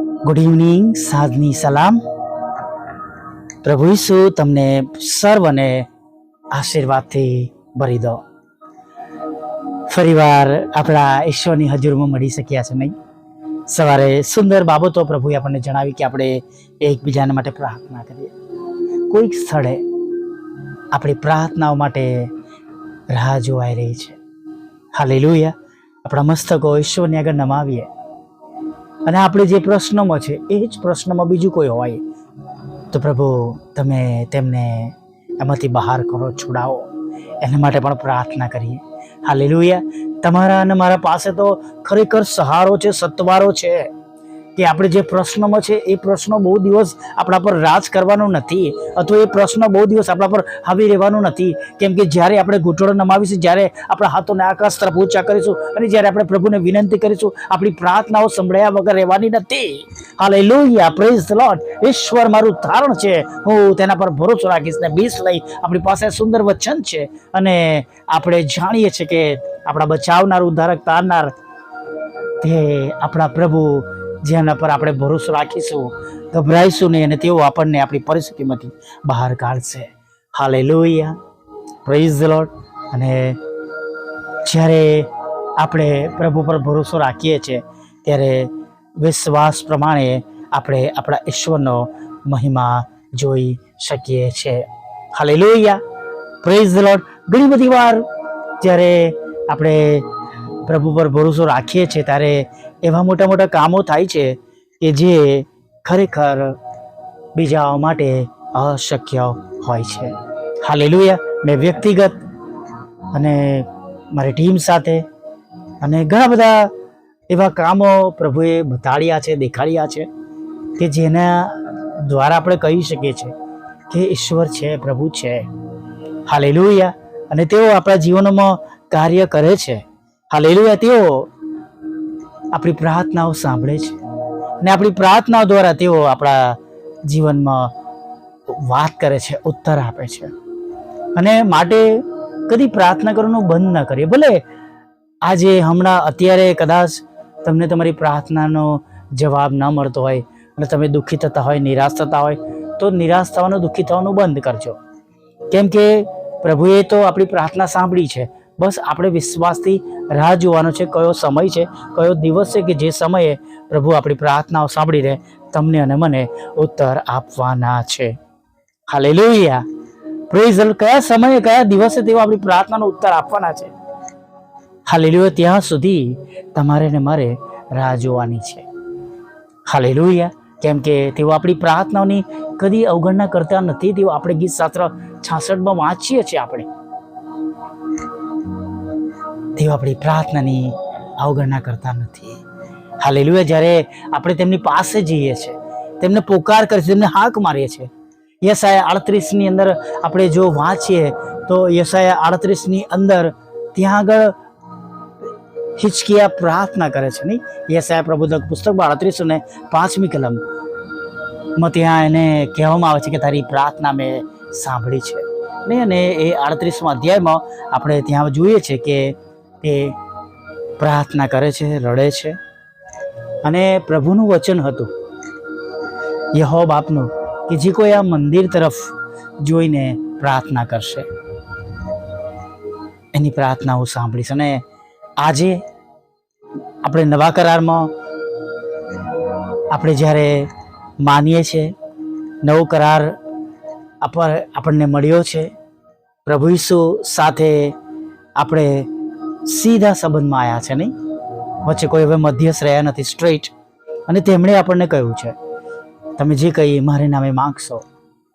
Good evening સાંજની સલામ પ્રભુ ઈસુ, તમને સર્વને આશીર્વાદથી ભરી દો. ફરીવાર આપણા ઈશ્વરની હજુરમાં મળી શક્યા છે નહીં. સવારે સુંદર બાબતો પ્રભુએ આપણને જણાવી કે આપણે એકબીજાના માટે પ્રાર્થના કરીએ. કોઈક સ્થળે આપણી પ્રાર્થનાઓ માટે રાહ જોવાઈ રહી છે. હાલેલુયા આપણા મસ્તકો ઈશ્વરની આગળ નમાવીએ. અને આપણે જે પ્રશ્નોમાં છે, એ જ પ્રશ્નમાં બીજું કોઈ હોય. તો પ્રભુ, તમે તેમને એમાંથી બહાર કરો, છોડાવો. એના માટે પણ પ્રાર્થના કરીએ. હાલેલુયા. તમારા અને મારા પાસે તો ખરેખર સહારો છે, સત્વારો છે. કે આપણે જે પ્રશ્નમાં છે, એ પ્રશ્નો બહુ દિવસ આપણા પર રાજ કરવાનો નથી, અથવા એ પ્રશ્ન બહુ દિવસ આપણા પર હાવી રહેવાનો નથી. કેમ કે જ્યારે આપણે ઘૂંટણો નમાવીશું, જ્યારે આપણા હાથોને આકાશ તરફ ઊંચા કરીશું, અને જ્યારે આપણે પ્રભુને વિનંતી કરીશું, આપણી પ્રાર્થનાઓ સંભળાયા વગર રહેવાની નથી. હાલે લોહિયા પ્રેઝ લોટ ઈશ્વર મારું તારણ છે. હું તેના પર ભરોસો રાખીશ ને બીસ લઈ આપણી પાસે સુંદર વચન છે. અને આપણે જાણીએ છીએ કે આપણા બચાવનાર, ઉદ્ધારક, તારનાર, તે આપણા પ્રભુ જેના પર આપણે ભરોસો રાખીશું, ગભરાઈશું નહીં અને તેઓ આપણને આપણી પરિસ્થિતિમાંથી બહાર કાઢશે. હાલે લોહિયા પ્રેઝ ધ અને જ્યારે આપણે પ્રભુ પર ભરોસો રાખીએ છીએ, ત્યારે વિશ્વાસ પ્રમાણે આપણે આપણા ઈશ્વરનો મહિમા જોઈ શકીએ છીએ. હાલે લોહિયા પ્રેઝ ધ ઘણી બધી વાર જ્યારે આપણે પ્રભુ પર ભરોસો રાખીએ છીએ, ત્યારે એવા મોટા મોટા કામો થાય છે કે જે ખરેખર બીજાઓ માટે અશક્ય હોય છે. હાલેલુયા. મેં વ્યક્તિગત અને મારી ટીમ સાથે અને ઘણા બધા એવા કામો પ્રભુએ બતાડ્યા છે, દેખાડ્યા છે કે જેના દ્વારા આપણે કહી શકીએ છીએ કે ઈશ્વર છે, પ્રભુ છે. હાલેલુયા. અને તેઓ આપણા જીવનમાં કાર્ય કરે છે. હાલેલુયા. તેઓ આપણી પ્રાર્થનાઓ સાંભળે છે. અને આપણી પ્રાર્થનાઓ દ્વારા તેઓ આપણા જીવનમાં વાત કરે છે, ઉત્તર આપે છે. અને માટે કદી પ્રાર્થના કરવાનું બંધ ન કરીએ. ભલે આજે, હમણાં, અત્યારે કદાચ તમને તમારી પ્રાર્થનાનો જવાબ ન મળતો હોય અને તમે દુઃખી થતા હોય, નિરાશ થતા હોય, તો નિરાશ થવાનું, દુઃખી થવાનું બંધ કરજો. કેમ કે પ્રભુએ તો આપણી પ્રાર્થના સાંભળી છે. બસ આપણે વિશ્વાસથી રાહ જોવાનો છે, કયો સમય છે, કયો દિવસ છે કે જે સમયે પ્રભુ આપણી પ્રાર્થનાઓ સાંભળી રહે, તમને અને મને ઉત્તર આપવાના છે. હાલે લોહિયા પ્રેઝલ કયા સમયે, કયા દિવસે તેઓ આપણી પ્રાર્થનાનો ઉત્તર આપવાના છે? હાલે ત્યાં સુધી તમારે ને મારે રાહ જોવાની છે. હાલે કેમ કે તેઓ આપણી પ્રાર્થનાઓની કદી અવગણના કરતા નથી, તેઓ આપણે ગીત શાસ્ત્ર છાસઠમાં વાંચીએ છીએ આપણે. તેઓ આપણી પ્રાર્થનાની અવગણના કરતા નથી. હાલેલુયા, જ્યારે આપણે તેમની પાસે જઈએ છીએ, તેમને પોકાર કરીએ છીએ, તેમને હાક મારીએ છીએ યસાયા આડત્રીસની અંદર આપણે જો વાંચીએ, તો યસાયા આડત્રીસની અંદર ત્યાં આગળ હિચકિયા પ્રાર્થના કરે છે, નહીં? યસાયા પ્રબોધક પુસ્તકમાં આડત્રીસ અને પાંચમી કલમમાં ત્યાં એને કહેવામાં આવે છે કે તારી પ્રાર્થના મેં સાંભળી છે. ને અને એ આડત્રીસમાં અધ્યાયમાં આપણે ત્યાં જોઈએ છે કે તે પ્રાર્થના કરે છે, રડે છે. અને પ્રભુનું વચન હતું. યહો બાપનું કે જે કોઈ આ મંદિર તરફ જોઈને પ્રાર્થના કરશે. એની પ્રાર્થનાઓ સાંભળીશ અને આજે આપણે નવા કરારમાં આપણે જ્યારે માનીએ છીએ, નવો કરાર આપણ આપણને મળ્યો છે, પ્રભુ ઈસુ સાથે આપણે સીધા સંબંધમાં આવ્યા છે નહીં? વચ્ચે કોઈ હવે મધ્યસ્થ રહ્યા નથી સ્ટ્રેટ અને તેમણે આપણને કહ્યું છે, તમે જે કંઈ મારે નામે માગશો,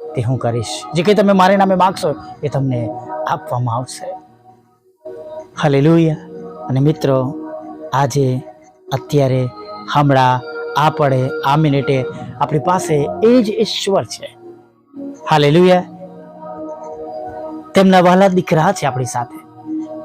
તે હું કરીશ. જે કંઈ તમે મારે નામે માગશો, એ તમને આપવામાં આવશે. હાલેલુયા અને મિત્રો, આજે અત્યારે હમણાં આ પડે આ મિનિટે આપણી પાસે એ જ ઈશ્વર છે. હાલેલુયા તેમના વહાલા દીકરા છે આપણી સાથે.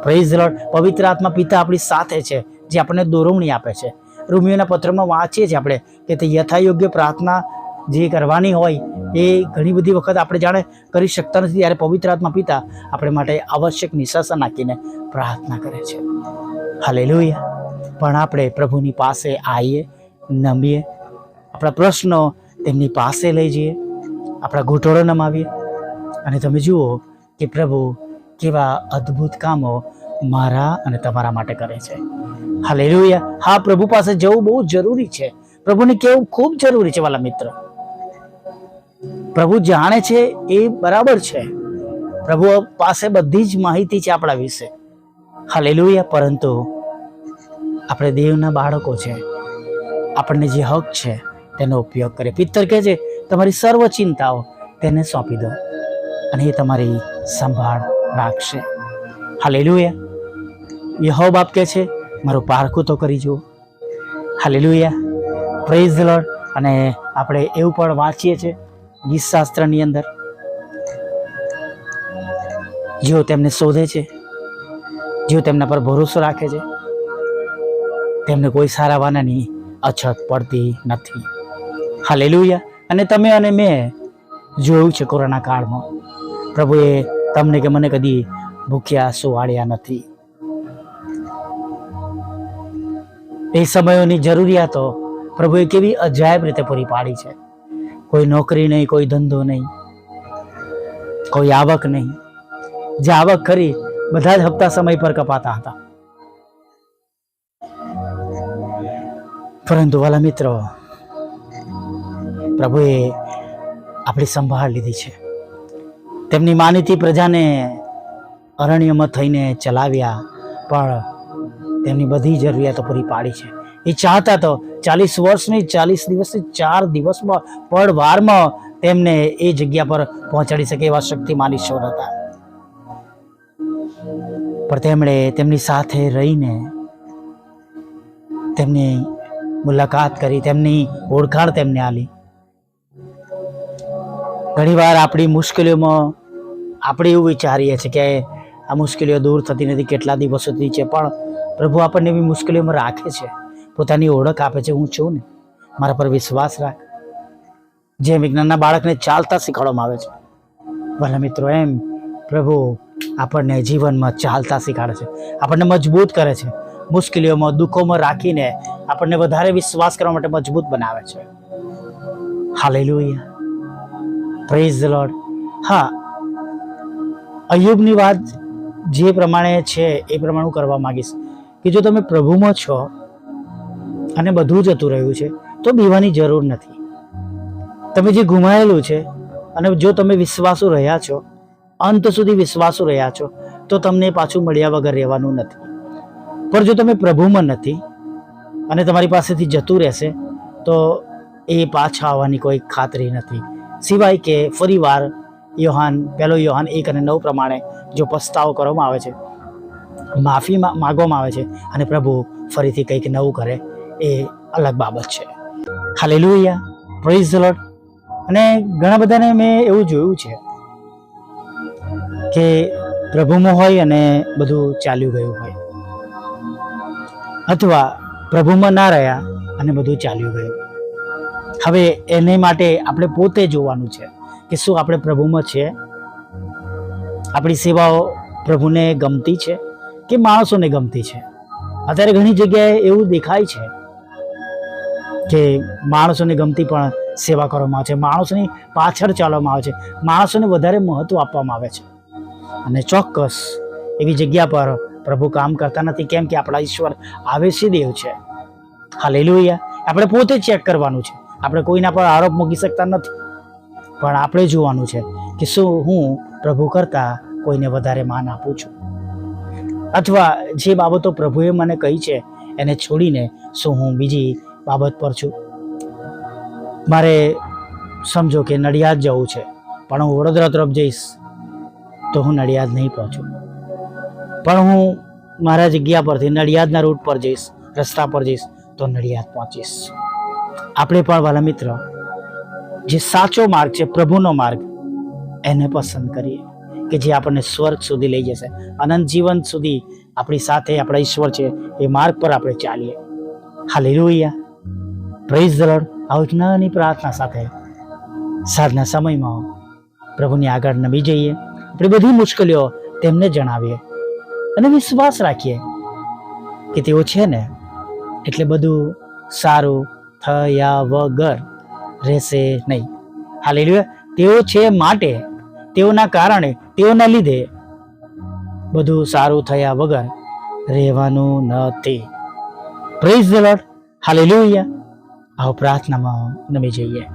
પ્રેઝ લોર્ડ પવિત્ર આત્મા પિતા આપણી સાથે છે, જે આપણને દોરવણી આપે છે. રૂમિયોના પત્રમાં વાંચીએ છીએ આપણે કે તે યથાયોગ્ય પ્રાર્થના જે કરવાની હોય, એ ઘણી બધી વખત આપણે જાણે કરી શકતા નથી, ત્યારે પવિત્ર આત્મા પિતા આપણે માટે આવશ્યક નિશાસન નાખીને પ્રાર્થના કરે છે. હાલે પણ આપણે પ્રભુની પાસે આવીએ, નમીએ, આપણા પ્રશ્નો તેમની પાસે લઈ જઈએ, આપણા ઘૂંટોળો નમાવીએ. અને તમે જુઓ કે પ્રભુ કેવા અદ્ભુત કામો મારા અને તમારા માટે કરે છે. હાલેલુયા. હા, પ્રભુ પાસે જવું બહુ જરૂરી છે. પ્રભુને કેવું ખૂબ જરૂરી છે, વાલા મિત્ર. પ્રભુ જાણે છે એ બરાબર છે. પ્રભુ પાસે બધી જ માહિતી છે આપણા વિશે. હાલેલુયા. પરંતુ આપણે દેવના બાળકો છે. આપણને જે હક છે, તેનો ઉપયોગ કરે પિત્તર કહે છે, તમારી સર્વ ચિંતાઓ તેને સોંપી દો અને એ તમારી સંભાળ રાખશે. હાલેલુયા. યહો બાપ કહે છે, મારું પારખું તો કરી જુઓ. હાલેલુયા. પ્રેઝ લોર્ડ અને આપણે એવું પણ વાંચીએ છીએ ગીતશાસ્ત્રની અંદર. જેઓ તેમને શોધે છે, જેઓ તેમના પર ભરોસો રાખે છે, તેમને કોઈ સારા વાનાની અછત પડતી નથી. હાલેલુયા. અને તમે અને મેં જોયું છે કોરોના કાળમાં. પ્રભુએ તમને કે મને કદી ભૂખ્યા સુવાડ્યા નથી. એ સમયોની જરૂરિયાતો પ્રભુએ કેવી અજાયબ રીતે પૂરી પાડી છે. કોઈ નોકરી નહીં, કોઈ ધંધો નહીં, કોઈ આવક નહીં. જે આવક કરી બધા જ હપ્તા સમય પર કપાતા હતા. પરંતુ વાલા મિત્રો, પ્રભુએ આપણી સંભાળ લીધી છે. તેમની માનીતી પ્રજાને અરણ્યમાં થઈને ચલાવ્યા, પણ તેમની બધી જરૂરિયાતો પૂરી પાડી છે. એ ચાહતા તો ચાલીસ વર્ષની, ચાલીસ દિવસની, ચાર દિવસમાં પળ વારમાં તેમને એ જગ્યા પર પહોંચાડી શકે એવા શક્તિમાન ઈશ્વર હતા. પણ તેમણે તેમની સાથે રહીને તેમની મુલાકાત કરી, તેમની ઓળખાણ તેમને આલી ઘણીવાર આપણી મુશ્કેલીઓમાં આપણે એવું વિચારીએ છીએ કે આ મુશ્કેલીઓ દૂર થતી નથી, કેટલા દિવસોથી છે, પણ પ્રભુ આપણને એવી મુશ્કેલીઓમાં રાખે છે. પોતાની ઓળખ આપે છે, હું છું ને. મારા પર વિશ્વાસ રાખ. જેમ વિજ્ઞાનના બાળકને ચાલતા શીખવાડવામાં આવે છે. ભલા મિત્રો, એમ પ્રભુ આપણને જીવનમાં ચાલતા શીખવાડે છે. આપણને મજબૂત કરે છે. મુશ્કેલીઓમાં, દુઃખોમાં રાખીને આપણને વધારે વિશ્વાસ કરવા માટે મજબૂત બનાવે છે. હાલેલુયા. પ્રેઝ લોર્ડ હા અયુબની વાત જે પ્રમાણે છે એ પ્રમાણે હું કરવા માંગીશ કે જો તમે પ્રભુમાં છો અને બધું જતું રહ્યું છે, તો બીવાની જરૂર નથી. તમે જે ગુમાયેલું છે અને જો તમે વિશ્વાસુ રહ્યા છો, અંત સુધી વિશ્વાસુ રહ્યા છો, તો તમને પાછું મળ્યા વગર રહેવાનું નથી. પણ જો તમે પ્રભુમાં નથી અને તમારી પાસેથી જતું રહેશે, તો એ પાછા આવવાની કોઈ ખાતરી નથી. સિવાય કે ફરીવાર યોહાન, પહેલો યોહાન એક અને નવ પ્રમાણે જો પસ્તાવો કરવામાં આવે છે, માફી માગવામાં આવે છે અને પ્રભુ ફરીથી કંઈક નવું કરે એ અલગ બાબત છે. ખાલી પ્રેઝ પ્રોઇઝ લોર્ડ અને ઘણા બધાને મેં એવું જોયું છે કે પ્રભુમાં હોય અને બધું ચાલ્યું ગયું હોય. અથવા પ્રભુમાં ના રહ્યા અને બધું ચાલ્યું ગયું. હવે એને માટે આપણે પોતે જોવાનું છે. કે શું આપણે પ્રભુમાં છે? આપણી સેવાઓ પ્રભુને ગમતી છે કે માણસોને ગમતી છે? અત્યારે ઘણી જગ્યાએ એવું દેખાય છે કે માણસોને ગમતી પણ સેવા કરવામાં આવે છે. માણસોની પાછળ ચાલવામાં આવે છે. માણસોને વધારે મહત્ત્વ આપવામાં આવે છે. અને ચોક્કસ એવી જગ્યા પર પ્રભુ કામ કરતા નથી. કેમ કે આપણા ઈશ્વર આવેશી દેવ છે. હા હાલેલુયા. આપણે પોતે ચેક કરવાનું છે. આપણે કોઈના પર આરોપ મૂકી શકતા નથી. પણ આપણે જોવાનું છે કે શું હું પ્રભુ કરતાં કોઈને વધારે માન આપું છું. અથવા જે બાબતો પ્રભુએ મને કહી છે, એને છોડીને શું હું બીજી બાબત પર છું? મારે સમજો કે નડિયાદ જવું છે, પણ હું વડોદરા તરફ જઈશ તો હું નડિયાદ નહીં પહોંચું. પણ હું મારા જગ્યા પરથી નડિયાદના રૂટ પર જઈશ, રસ્તા પર જઈશ તો નડિયાદ પહોંચીશ. આપણે પણ વાલા મિત્ર જે સાચો માર્ગ છે, પ્રભુનો માર્ગ, એને પસંદ કરીએ કે જે આપણને સ્વર્ગ સુધી લઈ જશે. અનંત જીવન સુધી આપણી સાથે આપણા ઈશ્વર છે, એ માર્ગ પર આપણે ચાલીએ. હાલેલુયા. પ્રેઝ ધ લોર્ડ આવું નાની પ્રાર્થના સાથે સાંજના સમયમાં પ્રભુની આગળ નમી જઈએ. આપણે બધી મુશ્કેલીઓ તેમને જણાવીએ અને વિશ્વાસ રાખીએ કે તેઓ છે ને, એટલે બધું સારું થયા વગર રહેશે નહીં. હાલેલુયા. તેઓ છે માટે. તેઓના કારણે, તેઓના લીધે. બધું સારું થયા વગર રહેવાનું નથી. Praise the lord hallelujah. આવો પ્રાર્થનામાં નમી જઈએ.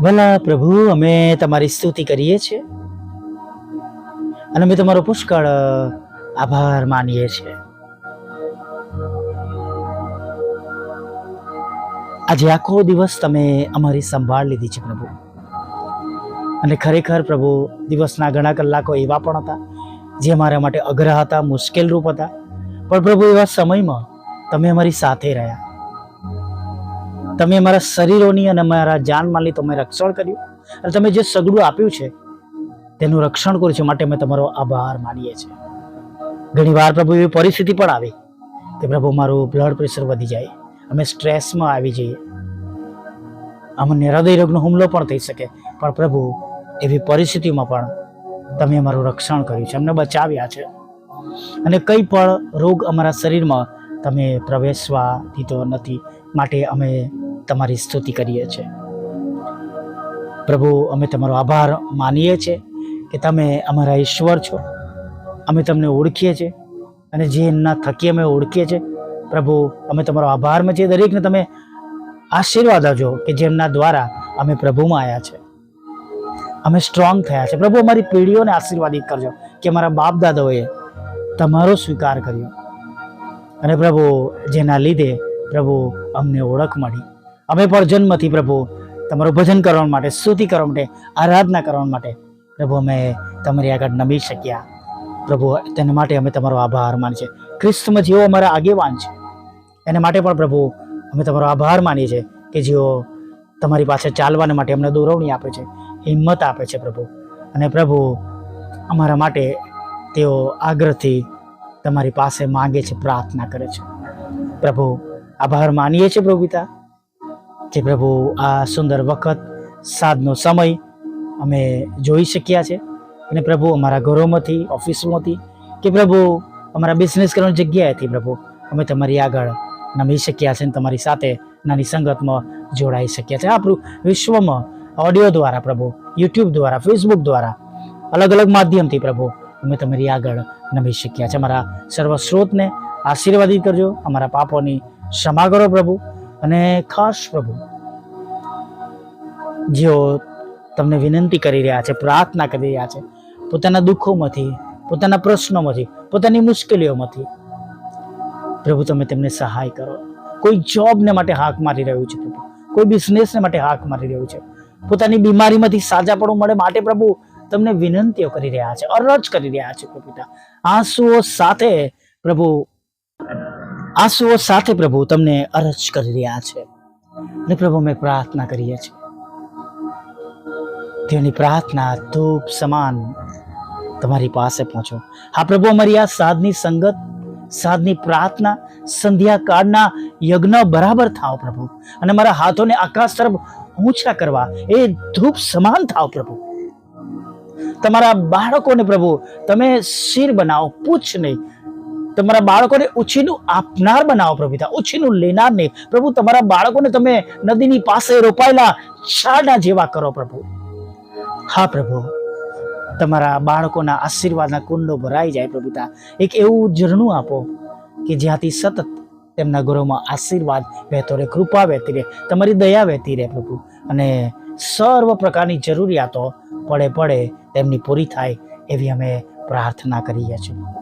ભલા પ્રભુ, અમે તમારી સ્તુતિ કરીએ છીએ. અને અમે તમારો પુષ્કળ આભાર માનીએ છીએ. આજે આખો દિવસ તમે અમારી સંભાળ લીધી છે પ્રભુ. અને ખરેખર પ્રભુ, દિવસના ઘણા કલાકો એવા પણ હતા, જે અમારા માટે અઘરા હતા, મુશ્કેલ રૂપ હતા. પણ પ્રભુ, એવા સમયમાં તમે અમારી સાથે રહ્યા. તમે અમારા શરીરોની અને અમારા જાનમાલની તમે રક્ષણ કર્યું. અને તમે જે સગડું આપ્યું છે, તેનું રક્ષણ કર્યું છે, માટે અમે તમારો આભાર માનીએ છીએ. ઘણી વાર પ્રભુ એવી પરિસ્થિતિ પણ આવી, કે પ્રભુ, મારું બ્લડ પ્રેશર વધી જાય. અમે સ્ટ્રેસમાં આવી જઈએ. અમને હૃદય રોગનો હુમલો પણ થઈ શકે. પણ પ્રભુ, એવી પરિસ્થિતિમાં પણ તમે અમારું રક્ષણ કર્યું છે. અમને બચાવ્યા છે. અને કંઈ પણ રોગ અમારા શરીરમાં તમે પ્રવેશવા દીધો નથી માટે અમે તમારી સ્તુતિ કરીએ છીએ. પ્રભુ, અમે તમારો આભાર માનીએ છીએ કે તમે અમારા ઈશ્વર છો. અમે તમને ઓળખીએ છીએ. અને જે એમના થકી અમે ઓળખીએ છીએ પ્રભુ, અમે તમારો આભાર છીએ. દરેકને તમે આશીર્વાદ આપજો કે જેમના દ્વારા અમે પ્રભુમાં આવ્યા છે. અમે સ્ટ્રોંગ થયા છે. પ્રભુ, અમારી પેઢીઓને આશીર્વાદિત કરજો કે અમારા બાપ દાદાઓએ તમારો સ્વીકાર કર્યો. અને પ્રભુ, જેના લીધે પ્રભુ અમને ઓળખ મળી. અમે પણ જન્મથી પ્રભુ તમારું ભજન કરવા માટે, સ્તુતિ કરવા માટે, આરાધના કરવા માટે પ્રભુ અમે તમારી આગળ નમી શક્યા. પ્રભુ, તેના માટે અમે તમારો આભાર માનીએ ખ્રિસ્તમાં જેઓ અમારા આગેવાન છે એના માટે પણ પ્રભુ અમે તમારો આભાર માનીએ છીએ કે જેઓ તમારી પાસે ચાલવાને માટે અમને દોરવણી આપે છે, હિંમત આપે છે પ્રભુ. અને પ્રભુ, અમારા માટે તેઓ આગ્રહથી તમારી પાસે માંગે છે, પ્રાર્થના કરે છે. પ્રભુ, આભાર માનીએ છીએ પ્રભુ પિતા જે પ્રભુ આ સુંદર વખત સાધનો સમય અમે જોઈ શક્યા છે. અને પ્રભુ, અમારા ઘરોમાંથી, ઓફિસમાંથી, કે પ્રભુ, અમારા બિઝનેસ કરવાની જગ્યાએથી પ્રભુ, અમે તમારી આગળ નમી શક્યા છે અને તમારી સાથે નાની સંગતમાં જોડાઈ શક્યા છે. આપણું વિશ્વમાં ઓડિયો દ્વારા પ્રભુ યુટ્યુબ દ્વારા ફેસબુક દ્વારા અલગ અલગ માધ્યમથી પ્રભુ, અમે તમારી આગળ નમી શક્યા છે. અમારા સર્વ સ્ત્રોતને આશીર્વાદિત કરજો. અમારા પાપોની ક્ષમા કરો પ્રભુ અને ખાસ પ્રભુ, જેઓ તમને વિનંતી કરી રહ્યા છે, પ્રાર્થના કરી રહ્યા છે, પોતાના દુઃખોમાંથી, પોતાના પ્રશ્નોમાંથી, પોતાની મુશ્કેલીઓમાંથી પ્રભુ, તમે તેમને સહાય કરો. કોઈ જોબને માટે હાક મારી રહ્યું છે પ્રભુ. કોઈ બિઝનેસને માટે હાક મારી રહ્યું છે. પોતાની બીમારીમાંથી સાજાપણું મળે માટે પ્રભુ, તમને વિનંતીઓ કરી રહ્યા છે, અરજ કરી રહ્યા છે પ્રભુ પિતા. આંસુઓ સાથે પ્રભુ, આંસુઓ સાથે પ્રભુ તમને અરજ કરી રહ્યા છે. અને પ્રભુ, અમે પ્રાર્થના કરીએ છીએ. તેની પ્રાર્થના ધૂપ સમાન તમારી પાસે પહોંચો. હા પ્રભુ, અમારી આ સાધની સંગત સાધની પ્રાર્થના, સંધ્યાકાળના યજ્ઞ બરાબર થાવ પ્રભુ. અને મારા હાથોને આકાશ તરફ ઊંચા કરવા, એ ધૂપ સમાન થાવ પ્રભુ. તમારા બાળકોને પ્રભુ, તમે શિર બનાવો, પૂછ નહીં. તમારા બાળકોને ઉછીનું આપનાર બનાવો પ્રભુતા ઉછીનું લેનાર નહીં. પ્રભુ, તમારા બાળકોને તમે નદીની પાસે રોપાયેલા છાડના જેવા કરો પ્રભુ. હા પ્રભુ. તમારા બાળકોના આશીર્વાદના કુંડો ભરાઈ જાય પ્રભુ પિતા એક એવું ઝરણું આપો કે જ્યાંથી સતત તેમના ઘરોમાં આશીર્વાદ વહેતો રહે, કૃપા વહેતી રહે, તમારી દયા વહેતી રહે પ્રભુ. અને સર્વ પ્રકારની જરૂરિયાતો પડે પડે તેમની પૂરી થાય એવી અમે પ્રાર્થના કરીએ છીએ.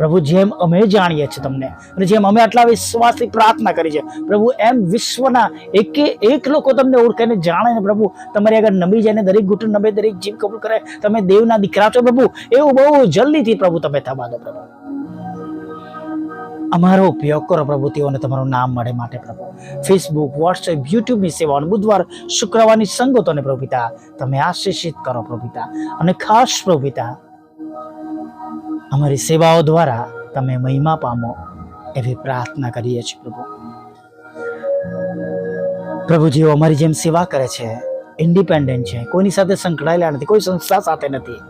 પ્રભુ, જેમ અમે જાણીએ છીએ તમને અને જેમ અમે આટલા વિશ્વાસથી પ્રાર્થના કરી છે, પ્રભુ, એમ વિશ્વના એકે એક લોકો તમને ઓળખાઈને જાણે ને પ્રભુ, તમારી આગળ નમી જાય ને દરેક ઘૂંટણ નમે, દરેક જીવ કબૂલ કરે, તમે દેવના દીકરા છો, પ્રભુ, એવું બહુ જલ્દીથી પ્રભુ તમે થવા દો, પ્રભુ. અમારો ઉપયોગ કરો, પ્રભુ, તેઓને તમારું નામ મળે માટે, પ્રભુ. ફેસબુક વોટ્સએપ યુટ્યુબની સેવાઓ બુધવાર, શુક્રવારની સંગતોને, પ્રભુ તમે આશીષિત કરો, પ્રભુ અને ખાસ, પ્રભુ પિતા અમારી સેવાઓ દ્વારા તમે મહિમા પામો એવી પ્રાર્થના કરીએ છીએ પ્રભુ. પ્રભુજીઓ અમારી જેમ સેવા કરે છે ઇન્ડિપેન્ડન્ટ છે, કોઈની સાથે સંકળાયેલા નથી, કોઈ સંસ્થા સાથે નથી,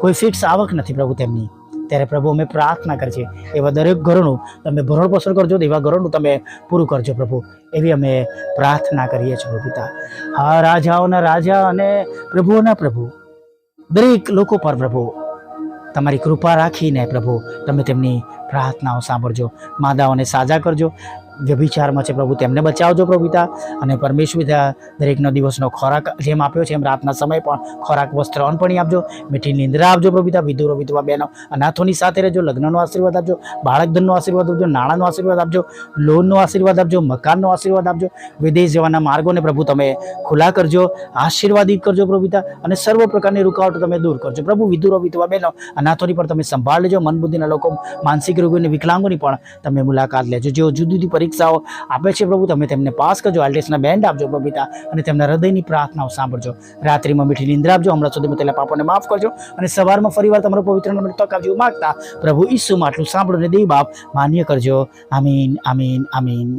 કોઈ ફિક્સ આવક નથી પ્રભુ તેમની. ત્યારે પ્રભુ અમે પ્રાર્થના કરીએ એવા દરેક ઘરોનું તમે ભરણ પોષણ કરજો, એવા ઘરોનું તમે પૂરું કરજો પ્રભુ, એવી અમે પ્રાર્થના કરીએ છીએ પિતા. હા રાજાઓના રાજા અને પ્રભુઓના પ્રભુ, દરેક લોકો પર પ્રભુ તમારી કૃપા રાખીને પ્રભુ તમે તેમની પ્રાર્થનાઓ સાંભળજો માદાઓને સાજા કરજો. વ્યભિચારમાં છે પ્રભુ. તેમને બચાવજો પ્રભુતા અને પરમેશ્વર દરેકનો દિવસનો ખોરાક જેમ આપ્યો છે એમ રાતના સમય પણ ખોરાક, વસ્ત્ર અન્ન પણ આપજો. મીઠી નિંદ્રા આપજો પ્રભુતા વિધુરો, વિધવા બહેનો, અનાથોની સાથે રહેજો, લગ્નનો આશીર્વાદ આપજો, બાળકધનનો આશીર્વાદ આપજો, નાણાંનો આશીર્વાદ આપજો, લોનનો આશીર્વાદ આપજો, મકાનનો આશીર્વાદ આપજો. વિદેશ જવાના માર્ગોને પ્રભુ તમે ખુલ્લા કરજો, આશીર્વાદિત કરજો પ્રભુતા અને સર્વ પ્રકારની રૂકાવટો તમે દૂર કરજો. પ્રભુ, વિધુરો, વિધવા બહેનો, અનાથોની પણ તમે સંભાળ લેજો. મન બુદ્ધિના લોકો, માનસિક રોગોની વિકલાંગોની પણ તમે મુલાકાત લેજો. જેઓ જુદી જુદી પરીક્ષાઓ આપે છે પ્રભુ. તમે તેમને પાસ કરજો. આલ્ટેસના બેન્ડ આપજો પ્રભુ પિતા અને તેમના હૃદયની પ્રાર્થનાઓ સાંભળજો. રાત્રિમાં મીઠી નિંદ્રા આપજો હમણાં સુધી તેના પાપોને માફ કરજો અને સવારમાં ફરીવાર તમારો પવિત્ર તક આપજો. માગતા પ્રભુ ઈસુમાં આટલું સાંભળો અને દેવ બાપ માન્ય કરજો. આમીન આમીન આમીન.